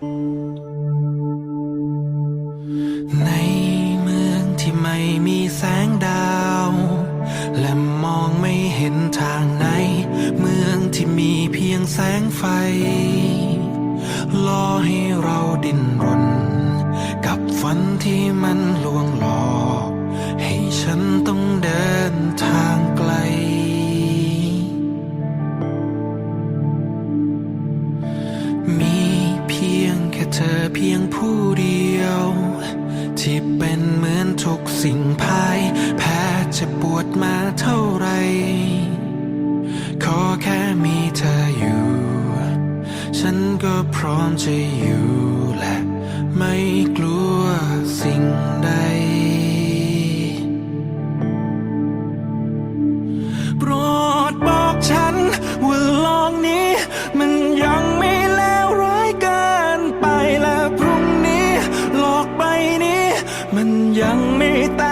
ในเมืองที่ไม่มีแสงดาว และมองไม่เห็นทางไหน เมืองที่มีเพียงแสงไฟรอให้เราดิ้นรน กับฝันที่มันลวงหลอก งผู้เดียว ที่เป็นเหมือนทุกสิ่งภาย แพ้จะปวดมาเท่าไร ขอแค่มีเธออยู่ ฉันก็พร้อมจะอยู่และไม่กลัวสิ่งใด อกใบนี้ มันยังไม่แต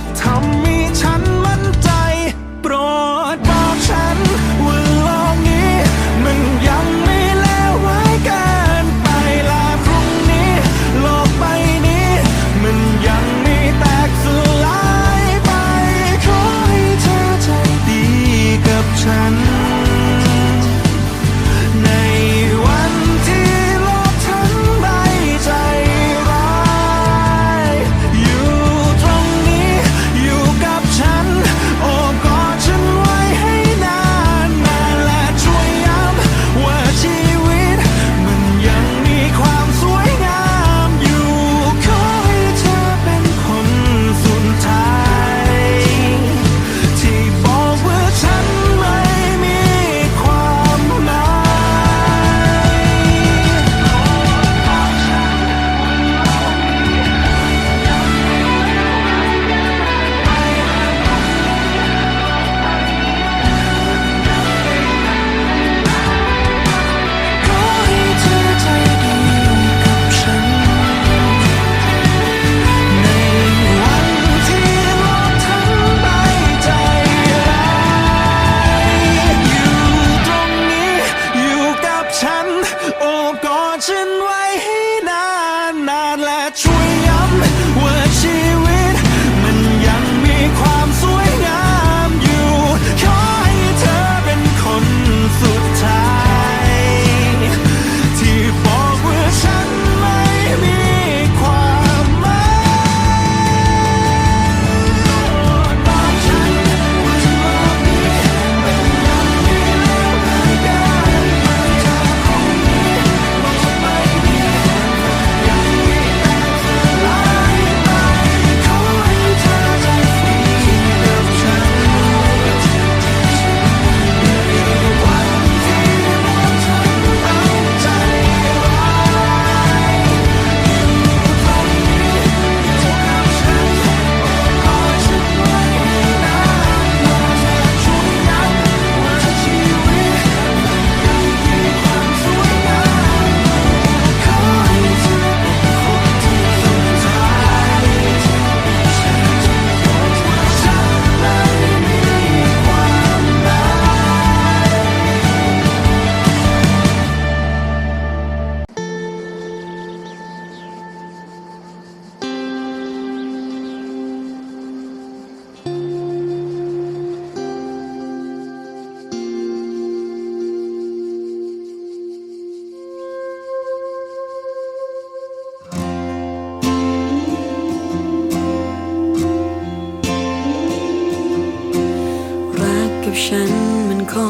that time.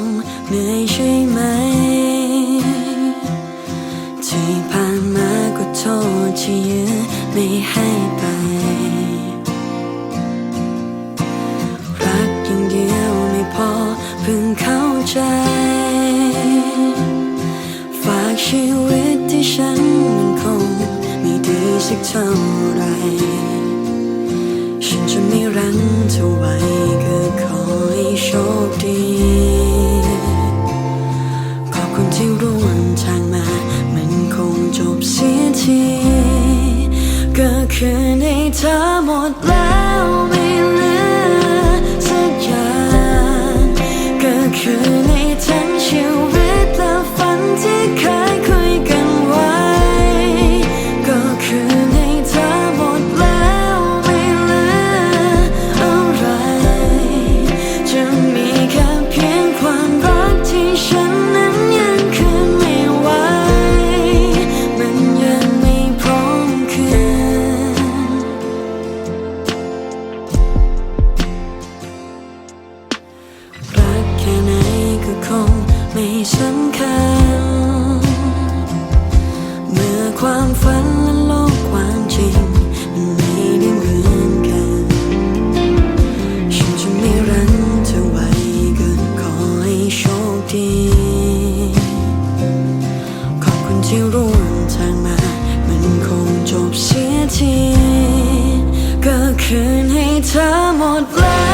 งเหนื่อยใช่ไหม ที่ผ่านมาก็โทษที่ยื้อไม่ให้ไป รักอย่างเดียวไม่พอเพิ่งเข้าใจ ฝากชีวิตที่ฉันมันคงไม่ดีสักเท่า ที่ร่วมทางมา มันคงจบเสียที ก็คือในเธอหมดแล้ว ที่ร่วมทางมา มันคงจบเสียที ก็คืนให้เธอหมดแล้ว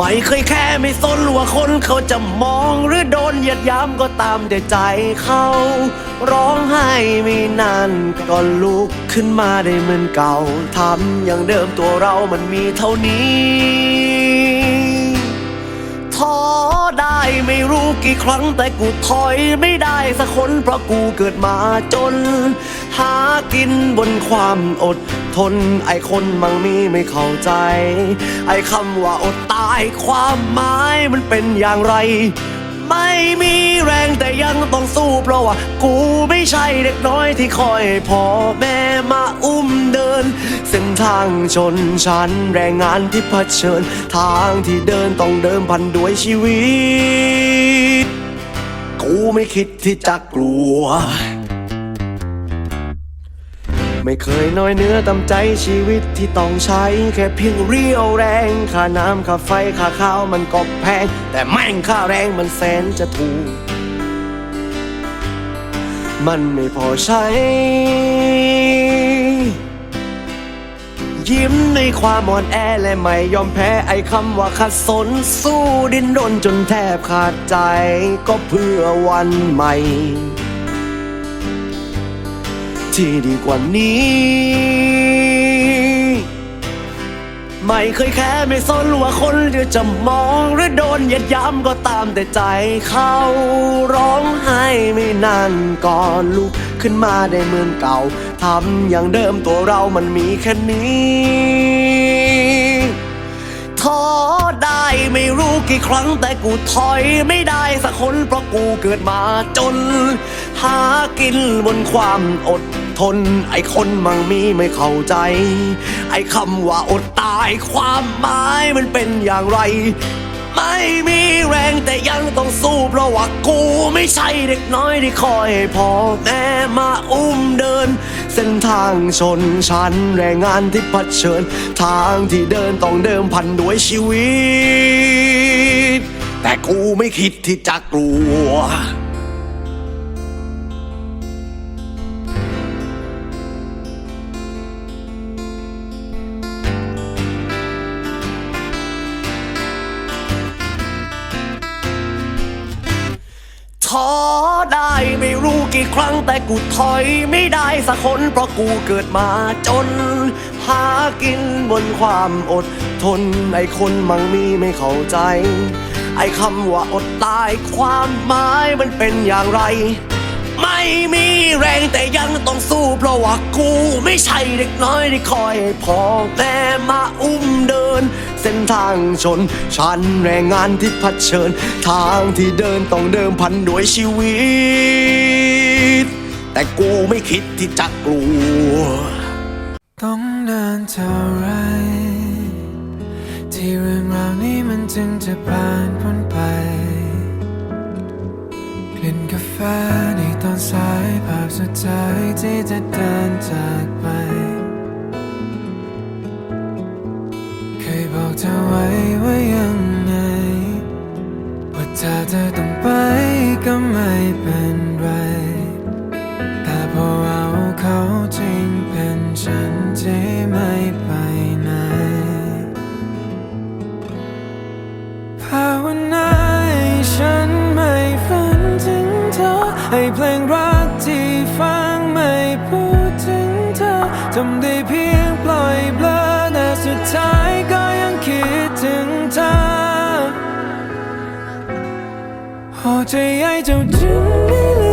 ไม่เคยแค่ไม่สนว่าคนเขาจะมองหรือโดนเหยียดยามก็ตามแต่ใจเขา ร้องไห้ไม่นานก็ลุกขึ้นมาได้เหมือนเก่าทำอย่างเดิมตัวเรามันมีเท่านี้ ท้อได้ไม่รู้กี่ครั้งแต่กูถอยไม่ได้สักคนเพราะกูเกิดมาจน หากินบนความอดทนไอคนมังมีไม่เข้าใจ ไอคำว่าอดตายความหมายมันเป็นอย่างไร ไม่มีแรงแต่ยังต้องสู้เพราะว่า กูไม่ใช่เด็กน้อยที่คอยพ่อแม่มาอุ้มเดิน เส้นทางชนชั้นแรงงานที่เผชิญ ทางที่เดินต้องเดิมพันด้วยชีวิต กูไม่คิดที่จะกลัว ไม่เคยน้อยเนื้อตำใจชีวิตที่ต้องใช้ แค่เพียงเรียวแรงค่าน้ำค่าไฟค่าข้าวมันก็แพง แต่แม่งค่าแรงมันแสนจะถูก มันไม่พอใช้ ยิ้มในความอ่อนแอและไม่ยอมแพ้ไอ้คำว่าขัดสนสู้ดิ้นรนจนแทบขาดใจ ก็เพื่อวันใหม่ ที่ดีกว่านี้ ไม่เคยแค่ไม่สนว่าคนจะจะมองหรือโดนเหยียดย้ำก็ตามแต่ใจเขาร้องไห้ไม่นานก่อนลุกขึ้นมาได้เหมือนเก่าทำอย่างเดิมตัวเรามันมีแค่นี้ท้อได้ไม่รู้กี่ครั้งแต่กูถอยไม่ได้สักคนเพราะกูเกิดมาจน หากินบนความอด ทน ไอ้คนมั่งมีไม่เข้าใจ ไอ้คำว่าอดตายความหมายมันเป็นอย่างไร ไม่มีแรงแต่ยังต้องสู้เพราะว่ากูไม่ใช่เด็กน้อยที่คอยพ่อแม่มาอุ้มเดิน เส้นทางชนชั้นแรงงานที่เผชิญ ทางที่เดินต้องเดิมพันด้วยชีวิต แต่กูไม่คิดที่จะกลัว แต่กูถอยไม่ได้สักคนเพราะกูเกิดมาจน หากินบนความอดทนไอ้คนมั่งมีไม่เข้าใจ ไอ้คำว่าอดตายความหมายมันเป็นอย่างไร ไม่มีแรงแต่ยังต้องสู้เพราะว่ากูไม่ใช่เด็กน้อยที่คอยพอแม่มาอุ้มเดิน เส้นทางชนชันแรงงานที่ผัดเชิญ ทางที่เดินต้องเดิมพันด้วยชีวิต แต่กูไม่คิดที่จะกลัว ต้องนานเท่าไร ที่เรื่องราวนี้มันจึงจะผ่านพ้นไป กลิ่นกาแฟในตอนสายภาพสุดท้ายที่จะเดินจากไป เคยบอกเธอไว้ว่ายังไง ว่าถ้าเธอ ให้เพลงรักที่ฟังไม่พูดถึงเธอทำได้เพียงปล่อยเบลอแต่สุดท้ายก็ยังคิดถึงเธอพอใจใหญ่เจ้าจึงไม่ลืม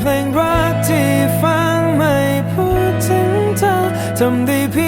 เพลงรักที่ฟังไม่พูดถึงเธอทำได้เพียง